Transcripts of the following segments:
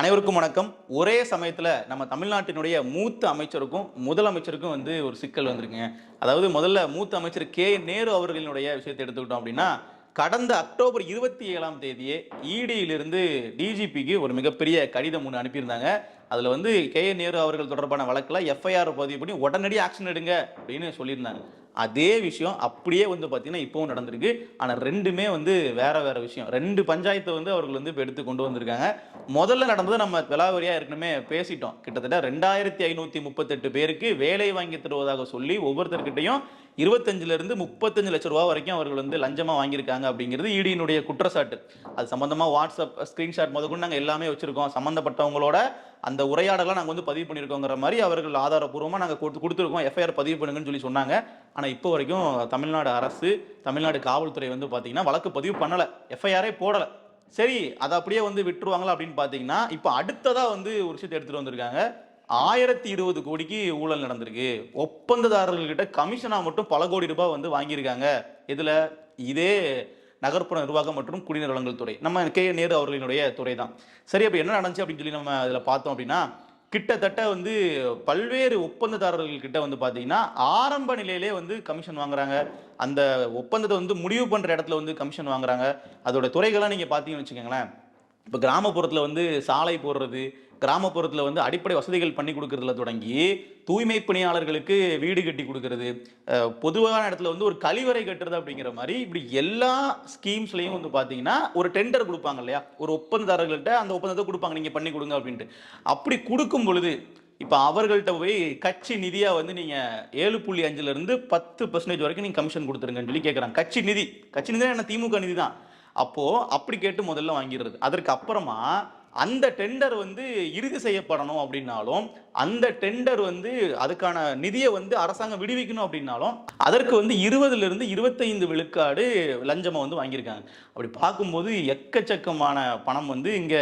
அனைவருக்கும் வணக்கம். ஒரே சமயத்தில் நம்ம தமிழ்நாட்டினுடைய மூத்த அமைச்சருக்கும் முதலமைச்சருக்கும் வந்து ஒரு சிக்கல் வந்திருக்குங்க. அதாவது முதல்ல மூத்த அமைச்சர் கே. நேரு அவர்களினுடைய விஷயத்தை எடுத்துக்கிட்டோம் அப்படின்னா கடந்த அக்டோபர் இருபத்தி ஏழாம் தேதியே இடியிலிருந்து டிஜிபிக்கு ஒரு மிகப்பெரிய கடிதம் ஒன்று அனுப்பியிருந்தாங்க. அதில் வந்து கே. நேரு அவர்கள் தொடர்பான வழக்கில் எஃப்ஐஆர் பதிவு பண்ணி உடனடி ஆக்ஷன் எடுங்க அப்படின்னு சொல்லியிருந்தாங்க. அதே விஷயம் அப்படியே வந்து பார்த்தீங்கன்னா இப்போவும் நடந்திருக்கு. ஆனால் ரெண்டுமே வந்து வேற வேற விஷயம். ரெண்டு பஞ்சாயத்தை வந்து அவர்கள் வந்து இப்போ எடுத்து கொண்டு வந்திருக்காங்க. முதல்ல நடந்தது நம்ம விலாவரியாக ஏற்கனவே பேசிட்டோம். கிட்டத்தட்ட ரெண்டாயிரத்தி ஐநூற்றி முப்பத்தெட்டு பேருக்கு வேலை வாங்கி தருவதாக சொல்லி ஒவ்வொருத்தர்கிட்டையும் இருபத்தஞ்சிலிருந்து முப்பத்தஞ்சு லட்ச ரூபா வரைக்கும் அவர்கள் வந்து லஞ்சமாக வாங்கியிருக்காங்க அப்படிங்கிறது இடியினுடைய குற்றச்சாட்டு. அது சம்மந்தமாக வாட்ஸ்அப் ஸ்க்ரீன்ஷாட் முதற்கொண்டு நாங்கள் எல்லாமே வச்சுருக்கோம். சம்மந்தப்பட்டவங்களோட அந்த உரையாடலாம் நாங்கள் வந்து பதிவு பண்ணியிருக்கோங்கிற மாதிரி அவர்கள் ஆதாரப்பூர்வமாக நாங்கள் கொடுத்து கொடுத்துருக்கோம். எஃப்ஐஆர் பதிவு பண்ணுங்கன்னு சொல்லி சொன்னாங்க. ஆனால் இப்போ வரைக்கும் தமிழ்நாடு அரசு தமிழ்நாடு காவல்துறை வந்து பார்த்தீங்கன்னா வழக்கு பதிவு பண்ணலை. எஃப்ஐஆரே போடலை. சரி அதை அப்படியே வந்து விட்டுருவாங்களா அப்படின்னு பார்த்தீங்கன்னா இப்போ அடுத்ததாக வந்து ஒரு விஷயத்தை எடுத்துகிட்டு வந்திருக்காங்க. ஆயிரத்தி இருபது கோடிக்கு ஊழல் நடந்திருக்கு. ஒப்பந்ததாரர்கள்கிட்ட கமிஷனாக மட்டும் பல கோடி ரூபாய் வந்து வாங்கியிருக்காங்க. இதில் இதே நகர்ப்புற நிர்வாகம் மற்றும் குடிநீர் வளங்கள் துறை. நம்ம கே. நேரு அவர்களினுடைய துறை தான் சரி அப்போ என்ன நடந்துச்சு அப்படின்னு சொல்லி நம்ம அதில் பார்த்தோம் அப்படின்னா கிட்டத்தட்ட வந்து பல்வேறு ஒப்பந்ததாரர்கள் கிட்ட வந்து பார்த்தீங்கன்னா ஆரம்ப நிலையிலே வந்து கமிஷன் வாங்குறாங்க. அந்த ஒப்பந்தத்தை வந்து முடிவு பண்ணுற இடத்துல வந்து கமிஷன் வாங்குறாங்க. அதோட துறைகள்லாம் நீங்கள் பார்த்தீங்கன்னு வச்சுக்கோங்களேன். இப்போ கிராமப்புறத்தில் வந்து சாலை போடுறது கிராமப்புறத்தில் வந்து அடிப்படை வசதிகள் பண்ணி கொடுக்கறதுல தொடங்கி தூய்மை பணியாளர்களுக்கு வீடு கட்டி கொடுக்கறது பொதுவான இடத்துல வந்து ஒரு கழிவறை கட்டுறது அப்படிங்கிற மாதிரி இப்படி எல்லா ஸ்கீம்ஸ்லையும் வந்து பார்த்தீங்கன்னா ஒரு டெண்டர் கொடுப்பாங்க இல்லையா? ஒரு ஒப்பந்ததாரர்கள்ட்ட அந்த ஒப்பந்தத்தை கொடுப்பாங்க நீங்கள் பண்ணி கொடுங்க அப்படின்ட்டு. அப்படி கொடுக்கும் பொழுது இப்போ அவர்கள்ட்ட போய் கட்சி நிதியாக வந்து நீங்கள் ஏழு புள்ளி அஞ்சுலேருந்து பத்து பர்சன்டேஜ் வரைக்கும் நீங்கள் கமிஷன் கொடுத்துருங்கன்னு சொல்லி கேட்குறாங்க கட்சி நிதி. கட்சி நிதி என்ன? திமுக நிதி தான். அப்போது அப்படி கேட்டு முதல்ல வாங்கிடுறது. அதற்கு அப்புறமா அந்த டெண்டர் வந்து இறுதி செய்யப்படணும் அப்படின்னாலும் அந்த டெண்டர் வந்து அதுக்கான நிதியை வந்து அரசாங்கம் விடுவிக்கணும் அப்படின்னாலும் அதற்கு வந்து இருபதுல இருந்து இருபத்தைந்து விழுக்காடு லஞ்சமா வந்து வாங்கியிருக்காங்க. அப்படி பார்க்கும்போது எக்கச்சக்கமான பணம் வந்து இங்க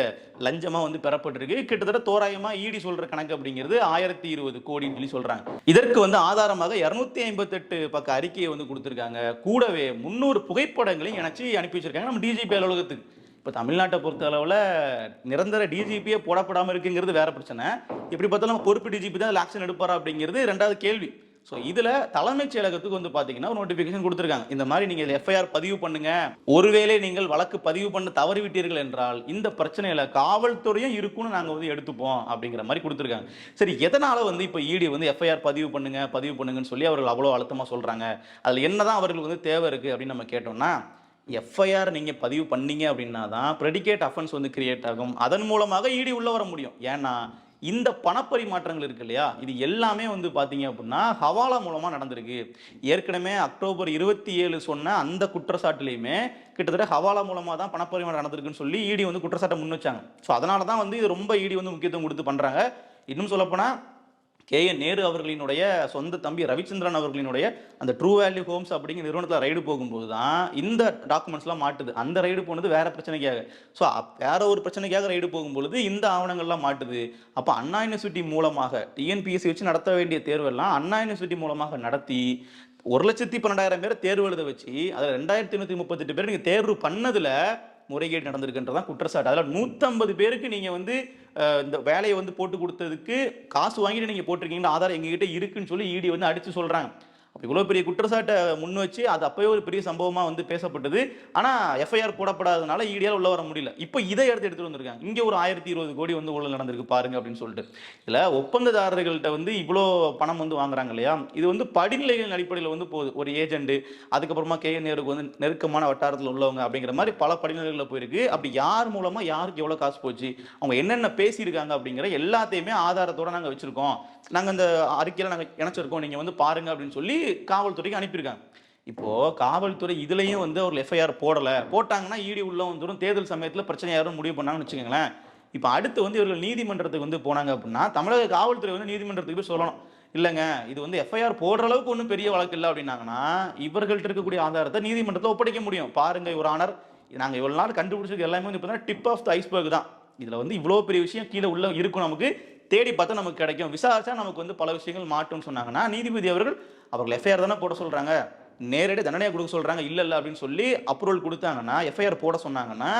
லஞ்சமா வந்து பெறப்பட்டிருக்கு. கிட்டத்தட்ட தோராயமா ஈடி சொல்ற கணக்கு அப்படிங்கிறது ஆயிரத்தி இருபது கோடின்னு சொல்லி சொல்றாங்க. இதற்கு வந்து ஆதாரமாக இருநூத்தி ஐம்பத்தெட்டு பக்க அறிக்கையை வந்து கொடுத்துருக்காங்க. கூடவே முன்னூறு புகைப்படங்களையும் இணைச்சி அனுப்பி வச்சிருக்காங்க நம்ம டிஜிபி அலுவலகத்துக்கு. இப்போ தமிழ்நாட்டை பொறுத்த அளவில் நிரந்தர டிஜிபியே போடப்படாமல் இருக்குங்கிறது வேற பிரச்சனை. இப்படி பார்த்தாலும் பொறுப்பு டிஜிபி தான் ஆக்ஷன் எடுப்பாரா அப்படிங்கிறது ரெண்டாவது கேள்வி. ஸோ இதில் தலைமைச் செயலகத்துக்கு வந்து பார்த்தீங்கன்னா ஒரு நோட்டிஃபிகேஷன் கொடுத்துருக்காங்க. இந்த மாதிரி நீங்கள் எஃப்ஐஆர் பதிவு பண்ணுங்க. ஒருவேளை நீங்கள் வழக்கு பதிவு பண்ண தவறிவிட்டீர்கள் என்றால் இந்த பிரச்சனையில் காவல்துறையும் இருக்குன்னு நாங்கள் வந்து எடுத்துப்போம் அப்படிங்கிற மாதிரி கொடுத்துருக்காங்க. சரி எதனால் வந்து இப்போ இடி வந்து எஃப்ஐஆர் பதிவு பண்ணுங்க பதிவு பண்ணுங்கன்னு சொல்லி அவர்கள் அவ்வளோ அழுத்தமாக சொல்கிறாங்க அதில் என்னதான் அவர்களுக்கு வந்து தேவை இருக்குது அப்படின்னு நம்ம கேட்டோம்னா எஃப்ஐஆர் நீங்கள் பதிவு பண்ணீங்க அப்படின்னா தான் ப்ரெடிகேட் அஃபென்ஸ் வந்து கிரியேட் ஆகும். அதன் மூலமாக இடி உள்ள வர முடியும். ஏன்னா இந்த பணப்பரிமாற்றங்கள் இருக்கு இல்லையா? இது எல்லாமே வந்து பார்த்தீங்க அப்படின்னா ஹவாலா மூலமாக நடந்திருக்கு. ஏற்கனவே அக்டோபர் இருபத்தி ஏழு சொன்ன அந்த குற்றச்சாட்டுலேயுமே கிட்டத்தட்ட ஹவாலா மூலமாக தான் பணப்பரிமாற்றம் நடந்திருக்குன்னு சொல்லி இடி வந்து குற்றச்சாட்டை முன் வச்சாங்க. ஸோ அதனால தான் வந்து இது ரொம்ப இடி வந்து முக்கியத்துவம் கொடுத்து பண்ணுறாங்க இன்னும் சொல்லப்போனால் கே. என். நேரு அவர்களினுடைய சொந்த தம்பி ரவிச்சந்திரன் அவர்களினுடைய அந்த ட்ரூ வேல்யூ ஹோம்ஸ் அப்படிங்கிற நிறுவனத்தில் ரைடு போகும்போது தான் இந்த டாக்குமெண்ட்ஸ்லாம் மாட்டுது. அந்த ரைடு போனது வேற பிரச்சனைக்காக. ஸோ வேற ஒரு பிரச்சனைக்காக ரைடு போகும்பொழுது இந்த ஆவணங்கள்லாம் மாட்டுது. அப்போ அண்ணா யூனிவர்சிட்டி மூலமாக டிஎன்பிஎஸ்சி வச்சு நடத்த வேண்டிய தேர்வெல்லாம் அண்ணா யூனிவர்சிட்டி மூலமாக நடத்தி ஒரு லட்சத்தி பன்னெண்டாயிரம் பேர் தேர்வு எழுத வச்சு அதில் ரெண்டாயிரத்தி நூற்றி முப்பத்தெட்டு பேர் நீங்கள் தேர்வு பண்ணதில் முறைகேடு நடந்திருக்குன்றதான் குற்றச்சாட்டு. அதில் நூற்றம்பது பேருக்கு நீங்கள் வந்து இந்த வேலையை வந்து போட்டு கொடுத்ததுக்கு காசு வாங்கிட்டு நீங்கள் போட்டிருக்கீங்களா ஆதாரம் எங்ககிட்ட இருக்குன்னு சொல்லி இடி வந்து அடித்து சொல்கிறாங்க அப்போ இவ்வளோ பெரிய குற்றச்சாட்டை முன் வச்சு அது அப்போயே ஒரு பெரிய சம்பவமாக வந்து பேசப்பட்டது. ஆனால் எஃப்ஐஆர் போடப்படாதனால ஈடியால் உள்ள வர முடியல. இப்போ இதை எடுத்து எடுத்துட்டு வந்திருக்காங்க. இங்கே ஒரு ஆயிரத்தி இருபது கோடி வந்து ஊழல் நடந்திருக்கு பாருங்க அப்படின்னு சொல்லிட்டு. இதில் ஒப்பந்ததாரர்கள்ட்ட வந்து இவ்வளோ பணம் வந்து வாங்குறாங்க இல்லையா? இது வந்து படிநிலைகளின் அடிப்படையில் வந்து போகுது. ஒரு ஏஜென்ட் அதுக்கப்புறமா கே. நேருக்கு வந்து நெருக்கமான வட்டாரத்தில் உள்ளவங்க அப்படிங்கிற மாதிரி பல படிநிலைகளில் போயிருக்கு. அப்படி யார் மூலமாக யாருக்கு எவ்வளோ காசு போச்சு? அவங்க என்னென்ன பேசியிருக்காங்க அப்படிங்கிற எல்லாத்தையுமே ஆதாரத்தோட நாங்கள் வச்சுருக்கோம். நாங்கள் அந்த அறிக்கையில் நாங்கள் இணைச்சிருக்கோம். நீங்கள் வந்து பாருங்க அப்படின்னு சொல்லி காவல்துறைக்கு அனுப்பியிருக்காங்க. இப்போ காவல்துறை இதுலயும் வந்து ஒரு எஃப்ஐஆர் போடல. போட்டாங்கன்னா ஈடி உள்ள வந்துடும் தேர்தல் சமயத்தில் பிரச்சனை யாரும் முடிவு பண்ணாங்கன்னு வச்சுக்கோங்களேன். இப்போ அடுத்து வந்து இவர்கள் நீதிமன்றத்துக்கு வந்து போனாங்க அப்படின்னா தமிழக காவல்துறை வந்து நீதிமன்றத்துக்கு போய் சொல்லணும். இல்லைங்க இது வந்து எஃப்ஐஆர் போடுற அளவுக்கு ஒன்றும் பெரிய வழக்கு இல்லை அப்படின்னாங்கன்னா இவர்கள்ட்ட இருக்கக்கூடிய ஆதாரத்தை நீதிமன்றத்தை ஒப்படைக்க முடியும். பாருங்க ஒரு ஆனர் நாங்கள் இவ்வளோ நாள் கண்டுபிடிச்சது எல்லாமே வந்து இப்போ டிப் ஆஃப் த ஐஸ்பர்க் தான். இதில் வந்து இவ்வளோ பெரிய விஷயம் கீழே உள்ள இருக்கும் நமக்கு. தேடி பார்த்தா நமக்கு கிடைக்கும். விசாரிச்சா நமக்கு வந்து பல விஷயங்கள் மாட்டும்னு சொன்னாங்கன்னா நீதிபதி அவர்கள் அவர்கள் எஃப்ஐஆர் தானே போட சொல்கிறாங்க நேரடி தண்டனையாக கொடுக்க சொல்கிறாங்க இல்லை இல்லை அப்படின்னு சொல்லி அப்ரூவல் கொடுத்தாங்கன்னா எஃப்ஐஆர் போட சொன்னாங்கன்னா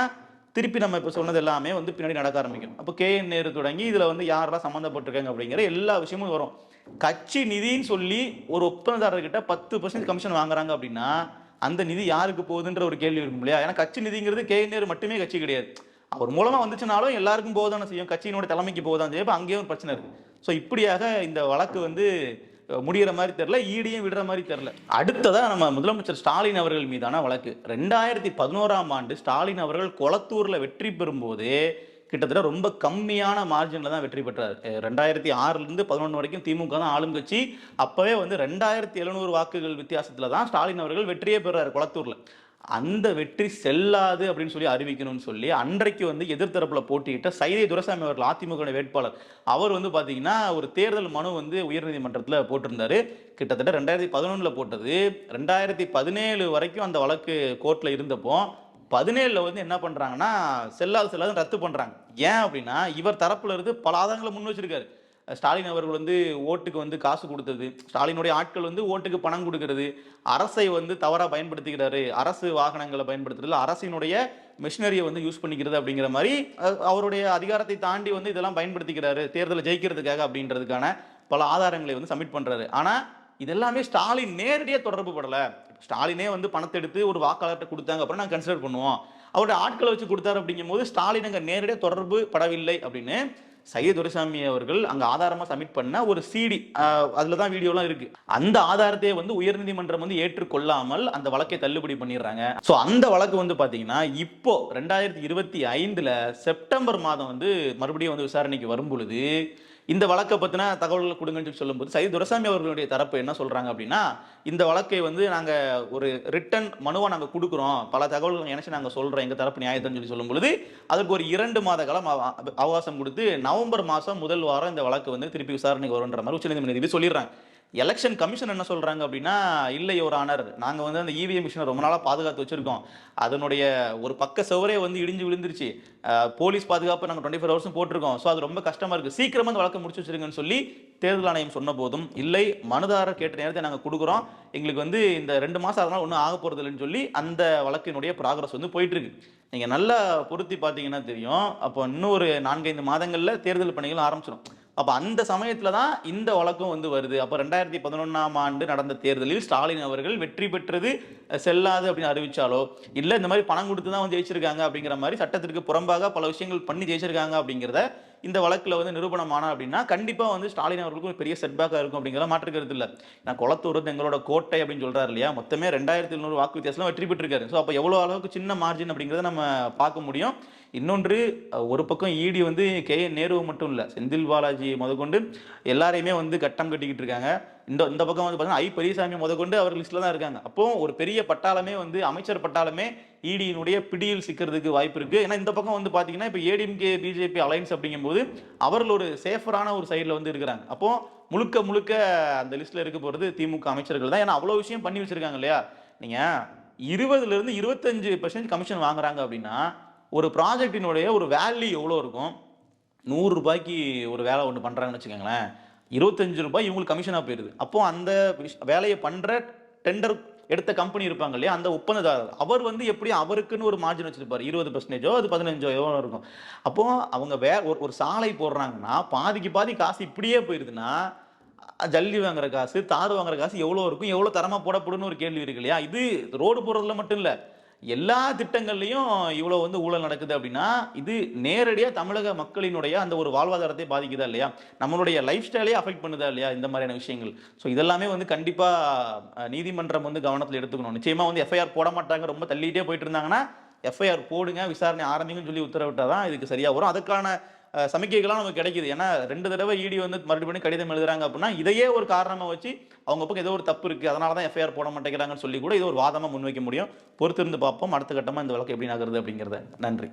திருப்பி நம்ம இப்போ சொன்னது எல்லாமே வந்து பின்னாடி நடக்க ஆரம்பிக்கும். அப்போ கே என் நேரு தொடங்கி இதில் வந்து யாரெல்லாம் சம்மந்தப்பட்டிருக்காங்க அப்படிங்கிற எல்லா விஷயமும் வரும். கட்சி நிதின்னு சொல்லி ஒரு ஒப்பந்ததாரர்கிட்ட பத்து பர்சன்ட் கமிஷன் வாங்குறாங்க அப்படின்னா அந்த நிதி யாருக்கு போகுதுன்ற ஒரு கேள்வி இருக்கும் இல்லையா? ஏன்னா கட்சி நிதிங்கிறது கே என் நேரு மட்டுமே கட்சி கிடையாது. அவர் மூலமா வந்துச்சுனாலும் எல்லாருக்கும் போதானே செய்யும். கட்சியினோட தலைமைக்கு போதான் செய்யும். அங்கேயும் ஒரு பிரச்சனை இருக்கு. ஸோ இப்படியாக இந்த வழக்கு வந்து முடிகிற முடியிற மாதிரி தெரில ஈடியும் விடுற மாதிரி தெரில அடுத்ததாக நம்ம முதலமைச்சர் ஸ்டாலின் அவர்கள் மீதான வழக்கு. ரெண்டாயிரத்தி பதினோராம் ஆண்டு ஸ்டாலின் அவர்கள் கொளத்தூரில் வெற்றி பெறும்போது கிட்டத்தட்ட ரொம்ப கம்மியான மார்ஜினில் தான் வெற்றி பெற்றார். ரெண்டாயிரத்தி ஆறுலேருந்து பதினொன்று வரைக்கும் திமுக தான் ஆளும் கட்சி. அப்போவே வந்து ரெண்டாயிரத்தி எழுநூறு வாக்குகள் வித்தியாசத்தில் தான் ஸ்டாலின் அவர்கள் வெற்றியே பெறார் கொளத்தூரில். அந்த வெற்றி செல்லாது அப்படின்னு சொல்லி அறிவிக்கணும்னு சொல்லி அன்றைக்கு வந்து எதிர்த்தரப்புல போட்டியிட்ட சைதை துரசாமி அவர்கள் அதிமுக வேட்பாளர். அவர் வந்து பாத்தீங்கன்னா ஒரு தேர்தல் மனு வந்து உயர்நீதிமன்றத்தில் போட்டிருந்தாரு. கிட்டத்தட்ட ரெண்டாயிரத்தி பதினொன்றில் போட்டது. ரெண்டாயிரத்தி பதினேழு வரைக்கும் அந்த வழக்கு கோர்ட்டில் இருந்தப்போ பதினேழில் வந்து என்ன பண்ணுறாங்கன்னா செல்லாது செல்லாது ரத்து பண்ணுறாங்க ஏன் அப்படின்னா இவர் தரப்புல இருந்து பல ஆதாரங்களை முன் வச்சிருக்காரு. ஸ்டாலின் அவர்கள் வந்து ஓட்டுக்கு வந்து காசு கொடுத்தது. ஸ்டாலினுடைய ஆட்கள் வந்து ஓட்டுக்கு பணம் கொடுக்கறது. அரசை வந்து தவறாக பயன்படுத்திக்கிறாரு. அரசு வாகனங்களை பயன்படுத்துறது அரசினுடைய மிஷினரியை வந்து யூஸ் பண்ணிக்கிறது அப்படிங்கிற மாதிரி அவருடைய அதிகாரத்தை தாண்டி வந்து இதெல்லாம் பயன்படுத்திக்கிறாரு. தேர்தலை ஜெயிக்கிறதுக்காக அப்படின்றதுக்கான பல ஆதாரங்களை வந்து சப்மிட் பண்ணுறாரு ஆனால் இதெல்லாமே ஸ்டாலின் நேரடியாக தொடர்பு படலை. ஸ்டாலினே வந்து பணத்தை எடுத்து ஒரு வாக்காளர்கிட்ட கொடுத்தாங்க அப்புறம் நாங்கள் கன்சிடர் பண்ணுவோம். அவருடைய ஆட்களை வச்சு கொடுத்தாரு அப்படிங்கும்போது ஸ்டாலின் அங்கே நேரடியாக தொடர்பு படவில்லை அப்படின்னு சையத் துரைசாமி அவர்கள் அங்கே ஆதாரமாக சப்மிட் பண்ண ஒரு சிடி அதில் தான் வீடியோலாம் இருக்குது அந்த ஆதாரத்தை வந்து உயர்நீதிமன்றம் வந்து ஏற்றுக்கொள்ளாமல் அந்த வழக்கை தள்ளுபடி பண்ணிடுறாங்க. ஸோ அந்த வழக்கு வந்து பார்த்தீங்கன்னா இப்போ ரெண்டாயிரத்தி இருபத்தி ஐந்தில் செப்டம்பர் மாதம் வந்து மறுபடியும் வந்து விசாரணைக்கு வரும் பொழுது இந்த வழக்கை பத்தின தகவல்களை கொடுங்கன்னு சொல்லி சொல்லும்போது சைது துரசாமி அவர்களுடைய தரப்பு என்ன சொல்றாங்க அப்படின்னா இந்த வழக்கை வந்து நாங்க ஒரு ரிட்டன் மனுவை நாங்க கொடுக்குறோம். பல தகவல்கள் நினைச்சு நாங்க சொல்றோம். எங்க தரப்பு நியாயத்தைன்னு சொல்லி சொல்லும் பொழுது அதற்கு ஒரு இரண்டு மாத காலம் அவகாசம் கொடுத்து நவம்பர் மாசம் முதல் வாரம் இந்த வழக்கு வந்து திருப்பி விசாரணைக்கு வரும்ன்ற மாதிரி உச்சநீதிமன்ற நீதிபதி சொல்லிடுறாங்க. எலெக்ஷன் கமிஷன் என்ன சொல்கிறாங்க அப்படின்னா இல்லை ஒரு ஆனர் நாங்கள் வந்து அந்த இவிஎம் மிஷினை ரொம்ப நாளாக பாதுகாத்து வச்சுருக்கோம். அதனுடைய ஒரு பக்க சுவரே வந்து இடிஞ்சு விழுந்துருச்சு. போலீஸ் பாதுகாப்பு நாங்கள் டுவெண்ட்டி ஃபோர் ஹவர்ஸும் போட்டிருக்கோம். ஸோ அது ரொம்ப கஷ்டமாக இருக்குது சீக்கிரமாக அந்த வழக்கை முடிச்சு வச்சுருங்கன்னு சொல்லி தேர்தல் ஆணையம் சொன்ன போதும் இல்லை மனுதாரர் கேட்ட நேரத்தை நாங்கள் கொடுக்குறோம். எங்களுக்கு வந்து இந்த ரெண்டு மாதம் அதனால் ஒன்றும் ஆக போகிறது இல்லைன்னு சொல்லி அந்த வழக்கினுடைய ப்ராக்ரஸ் வந்து போயிட்டுருக்கு. நீங்கள் நல்லா பொருத்தி பார்த்தீங்கன்னா தெரியும். அப்போ இன்னும் ஒரு நான்கைந்து மாதங்களில் தேர்தல் பணிகள் ஆரம்பிச்சிடும் அப்போ அந்த சமயத்துல தான் இந்த வழக்கம் வந்து வருது. அப்போ ரெண்டாயிரத்தி பதினொன்றாம் ஆண்டு நடந்த தேர்தலில் ஸ்டாலின் அவர்கள் வெற்றி பெற்றது செல்லாது அப்படின்னு அறிவிச்சாலோ இல்லை இந்த மாதிரி பணம் கொடுத்து தான் வந்து ஜெயிச்சிருக்காங்க அப்படிங்கிற மாதிரி சட்டத்திற்கு புறம்பாக பல விஷயங்கள் பண்ணி ஜெயிச்சிருக்காங்க அப்படிங்கிறத இந்த வழக்கில் வந்து நிரூபணம் அப்படின்னா கண்டிப்பாக வந்து ஸ்டாலின் அவர்களுக்கும் ஒரு பெரிய செட்பேக்காக இருக்கும் அப்படிங்கிறத மாற்றுக்கிறது இல்லை. நான் குளத்தூர் வந்து எங்களோட கோட்டை அப்படின்னு சொல்கிறாரு இல்லையா? மொத்தமே ரெண்டாயிரத்தி எழுநூறு வாக்கு வித்தியாசம் வெற்றி பெற்றிருக்காரு. ஸோ அப்போ எவ்வளோ அளவுக்கு சின்ன மார்ஜின் அப்படிங்கிறத நம்ம பார்க்க முடியும். இன்னொன்று ஒரு பக்கம் இடி வந்து கே என் நேரு மட்டும் இல்லை செந்தில் பாலாஜி முதற்கொண்டு எல்லாரையுமே வந்து கட்டம் கட்டிக்கிட்டு இருக்காங்க. இந்த இந்த பக்கம் வந்து பார்த்தீங்கன்னா ஐ பெரியசாமி முதற்கொண்டு அவர் லிஸ்ட்டில் தான் இருக்காங்க. அப்போ ஒரு பெரிய பட்டாளமே வந்து அமைச்சர் பட்டாளமே இடியினுடைய பிடியில் சிக்கிறதுக்கு வாய்ப்பு இருக்குது ஏன்னா இந்த பக்கம் வந்து பார்த்தீங்கன்னா இப்போ ஏடிஎம்கே பிஜேபி அலைன்ஸ் அப்படிங்கும்போது அவர்கள் ஒரு சேஃபரான ஒரு சைடில் வந்து இருக்கிறாங்க. அப்போ முழுக்க முழுக்க அந்த லிஸ்ட்டில் இருக்க போகிறது திமுக அமைச்சர்கள் தான். ஏன்னா அவ்வளோ விஷயம் பண்ணி வச்சுருக்காங்க இல்லையா? நீங்க இருபதுலேருந்து இருபத்தஞ்சு பர்சன்ட் கமிஷன் வாங்குறாங்க அப்படின்னா ஒரு ப்ராஜெக்டினுடைய ஒரு வேல்யூ எவ்வளோ இருக்கும்? நூறு ரூபாய்க்கு ஒரு வேலை ஒன்று பண்ணுறாங்கன்னு வச்சுக்கோங்களேன். இருபத்தஞ்சு ரூபாய் இவங்களுக்கு கமிஷனாக போயிடுது அப்போ அந்த வேலையை பண்ணுற டெண்டர் எடுத்த கம்பெனி இருப்பாங்க இல்லையா அந்த ஒப்பந்ததாரர். அவர் வந்து எப்படி அவருக்குன்னு ஒரு மார்ஜின் வச்சிருப்பார். இருபது பர்சன்டேஜோ அது பதினஞ்சோ எவ்வளோ இருக்கும். அப்போ அவங்க வே ஒரு ஒரு சாலை போடுறாங்கன்னா பாதிக்கு பாதி காசு இப்படியே போயிருதுன்னா ஜல்லி வாங்குற காசு தார் வாங்குற காசு எவ்வளோ இருக்கும்? எவ்வளோ தரமாக போடப்படும்னு ஒரு கேள்வி இருக்கு இல்லையா? இது ரோடு போடுறதுல மட்டும் இல்லை. எல்லா திட்டங்கள்லையும் இவ்வளோ வந்து ஊழல் நடக்குது அப்படின்னா இது நேரடியாக தமிழக மக்களினுடைய அந்த ஒரு வாழ்வாதாரத்தை பாதிக்குதா இல்லையா? நம்மளுடைய லைஃப் ஸ்டைலே அஃபெக்ட் பண்ணுதா இல்லையா? இந்த மாதிரியான விஷயங்கள். ஸோ இதெல்லாமே வந்து கண்டிப்பாக நீதிமன்றம் வந்து கவனத்தில் எடுத்துக்கணும். நிச்சயமாக வந்து எஃப்ஐஆர் போட மாட்டாங்க. ரொம்ப தள்ளிகிட்டே போயிட்டு இருந்தாங்கன்னா எஃப்ஐஆர் போடுங்க விசாரணை ஆரம்பிங்கன்னு சொல்லி உத்தரவிட்டால் தான் இதுக்கு சரியாக வரும். அதுக்கான சமிக்கைகள்லாம் நமக்கு கிடைக்குது. ஏன்னா ரெண்டு தடவை இடி வந்து மறுபடியும் கடிதம் எழுதுறாங்க அப்படின்னா இதையே ஒரு காரணமாக வச்சு அவங்க பக்கம் ஏதோ ஒரு தப்பு இருக்குது அதனால தான் எஃப்ஐஆர் போட மாட்டேங்கிறாங்கன்னு சொல்லி கூட இது ஒரு வாதமாக முன்வைக்க முடியும். பொறுத்திருந்து பார்ப்போம். அடுத்த கட்டமாக இந்த வழக்கு எப்படி நகருது அப்படிங்கிறத. நன்றி.